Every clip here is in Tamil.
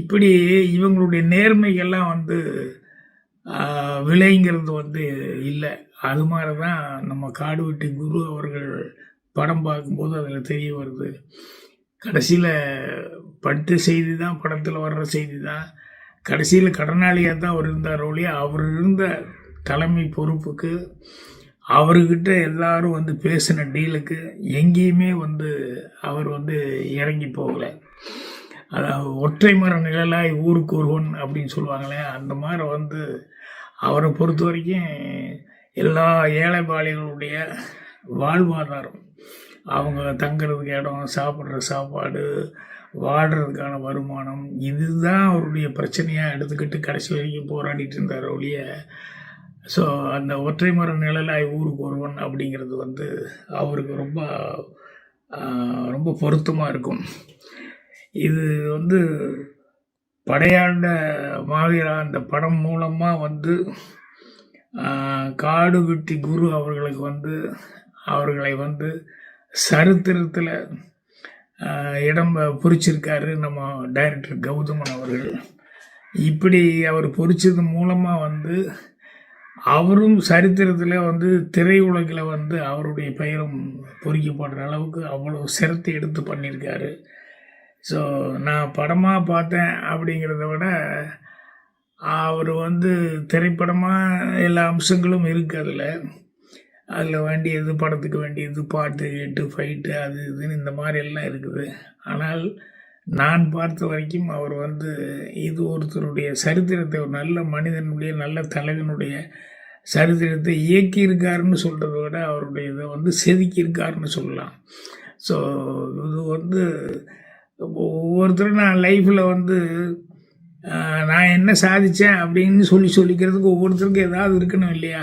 இப்படி இவங்களுடைய நேர்மைகள்லாம் வந்து விலைங்கிறது வந்து இல்லை. அது மாதிரி தான் நம்ம காடுவெட்டி குரு அவர்கள் படம் பார்க்கும்போது அதில் தெரிய வருது. கடைசியில் பட்டு செய்தி தான் படத்தில் வர்ற செய்தி தான் கடைசியில் கடனாளியாக தான் அவர் இருந்தார் ஒழிய அவர் இருந்த தலைமை பொறுப்புக்கு அவர்கிட்ட எல்லாரும் வந்து பேசின டீலுக்கு எங்கேயுமே வந்து அவர் வந்து இறங்கி போகலை. அதாவது ஒற்றை மர நிழலாய் ஊருக்கு ஒருவன் அப்படின்னு சொல்லுவாங்களே அந்த மாதிரி வந்து அவரை பொறுத்த வரைக்கும் எல்லா ஏழைபாளிகளுடைய வாழ்வாதாரம். அவங்க தங்குறதுக்கு இடம் சாப்பிட்ற சாப்பாடு வாடுறதுக்கான வருமானம் இதுதான் அவருடைய பிரச்சனையாக எடுத்துக்கிட்டு கடைசி வரைக்கும் போராடிட்டு இருந்தார் ஒழிய ஸோ அந்த ஒற்றை மர நிழலாய் ஊருக்கு ஒருவன் அப்படிங்கிறது வந்து அவருக்கு ரொம்ப ரொம்ப பொருத்தமாக இருக்கும். இது வந்து படையாண்ட மாவீரா அந்த படம் மூலமாக வந்து காடு வெட்டி குரு அவர்களுக்கு வந்து அவர்களை வந்து சரித்திரத்தில் இடம் பொறிச்சிருக்காரு நம்ம டைரக்டர் கௌதமன் அவர்கள். இப்படி அவர் பொறிச்சது மூலமாக வந்து அவரும் சரித்திரத்தில் வந்து திரையுலகில் வந்து அவருடைய பெயரும் பொறிக்கப்படுற அளவுக்கு அவ்வளோ சிரத்தை எடுத்து பண்ணியிருக்காரு ஸோ நான் படமாக பார்த்தேன் அப்படிங்கிறத விட அவர் வந்து திரைப்படமாக எல்லா அம்சங்களும் இருக்குது அதில். அதில் வேண்டியது படத்துக்கு வேண்டியது பாட்டு எட்டு ஃபைட்டு அது இதுன்னு இந்த மாதிரி எல்லாம் இருக்குது. ஆனால் நான் பார்த்த வரைக்கும் அவர் வந்து இது ஒருத்தருடைய சரித்திரத்தை ஒரு நல்ல மனிதனுடைய நல்ல தலைவனுடைய சரித்திரத்தை இயக்கியிருக்காருன்னு சொல்கிறத விட அவருடைய இதை வந்து செதுக்கியிருக்காருன்னு சொல்லலாம். ஸோ இது வந்து ஒவ்வொருத்தரும் நான் லைஃப்பில் வந்து நான் என்ன சாதித்தேன் அப்படின்னு சொல்லி சொல்லிக்கிறதுக்கு ஒவ்வொருத்தருக்கும் ஏதாவது இருக்கணும் இல்லையா?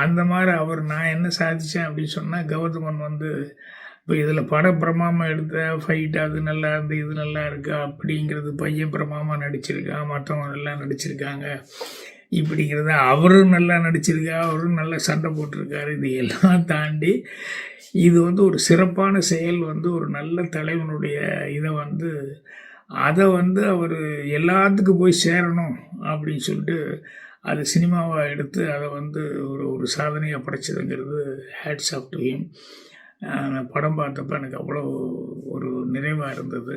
அந்த மாதிரி அவர் நான் என்ன சாதித்தேன் அப்படின்னு சொன்னால் கௌதமன் வந்து இப்போ இதில் பட பிரமாமா எடுத்த ஃபைட் அது நல்லா இருந்து இது நல்லா இருக்கா அப்படிங்கிறது பையன் பிரமாமா நடிச்சிருக்கான் மற்றவங்க நல்லா நடிச்சிருக்காங்க. இப்படிங்கிறத அவரும் நல்லா நடிச்சிருக்கா அவரும் நல்லா சண்டை போட்டிருக்காரு. இது எல்லாம் தாண்டி இது வந்து ஒரு சிறப்பான செயல் வந்து ஒரு நல்ல தலைவனுடைய இதை வந்து அதை வந்து அவர் எல்லாத்துக்கும் போய் சேரணும் அப்படின்னு சொல்லிட்டு அது சினிமாவாக எடுத்து அதை வந்து ஒரு ஒரு சாதனையாக படைச்சதுங்கிறது ஹேட்ஸ் ஆஃப் டு ஹிம் படம் பார்த்தப்ப எனக்கு அவ்வளோ ஒரு நிறைவாக இருந்தது.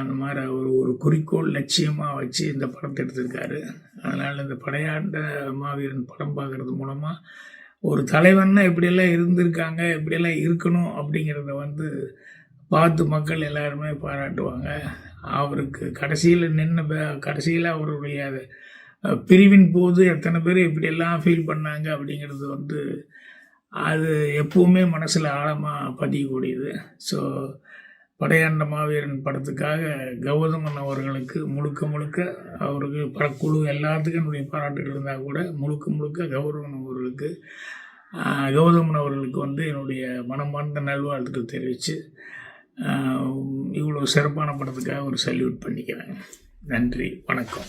அந்த மாதிரி ஒரு ஒரு குறிக்கோள் லட்சியமாக வச்சு இந்த படத்தை எடுத்திருக்காரு. அதனால் இந்த படையாண்ட மாவீரன் படம் பார்க்குறது மூலமாக ஒரு தலைவன்னா எப்படியெல்லாம் இருந்திருக்காங்க எப்படியெல்லாம் இருக்கணும் அப்படிங்கிறத வந்து பார்த்து மக்கள் எல்லாருமே பாராட்டுவாங்க. அவருக்கு கடைசியில் நின்று கடைசியில் அவருடைய பிரிவின் போது எத்தனை பேர் இப்படியெல்லாம் ஃபீல் பண்ணாங்க அப்படிங்கிறது வந்து அது எப்பவுமே மனசில் ஆழமாக பதியக்கூடியது. ஸோ படையாண்ட மாவீரன் படத்துக்காக கௌதமன் அவர்களுக்கு முழுக்க முழுக்க அவருக்கு படக்குழு எல்லாத்துக்கும் என்னுடைய பாராட்டுகள் இருந்தால் கூட முழுக்க முழுக்க கௌரவன் அவர்களுக்கு கௌதமன் அவர்களுக்கு வந்து என்னுடைய மனமார்ந்த நல்வாழ்த்துக்கள் தெரிவித்து இவ்வளோ சிறப்பான படத்துக்காக ஒரு சல்யூட் பண்ணிக்கிறேன். நன்றி வணக்கம்.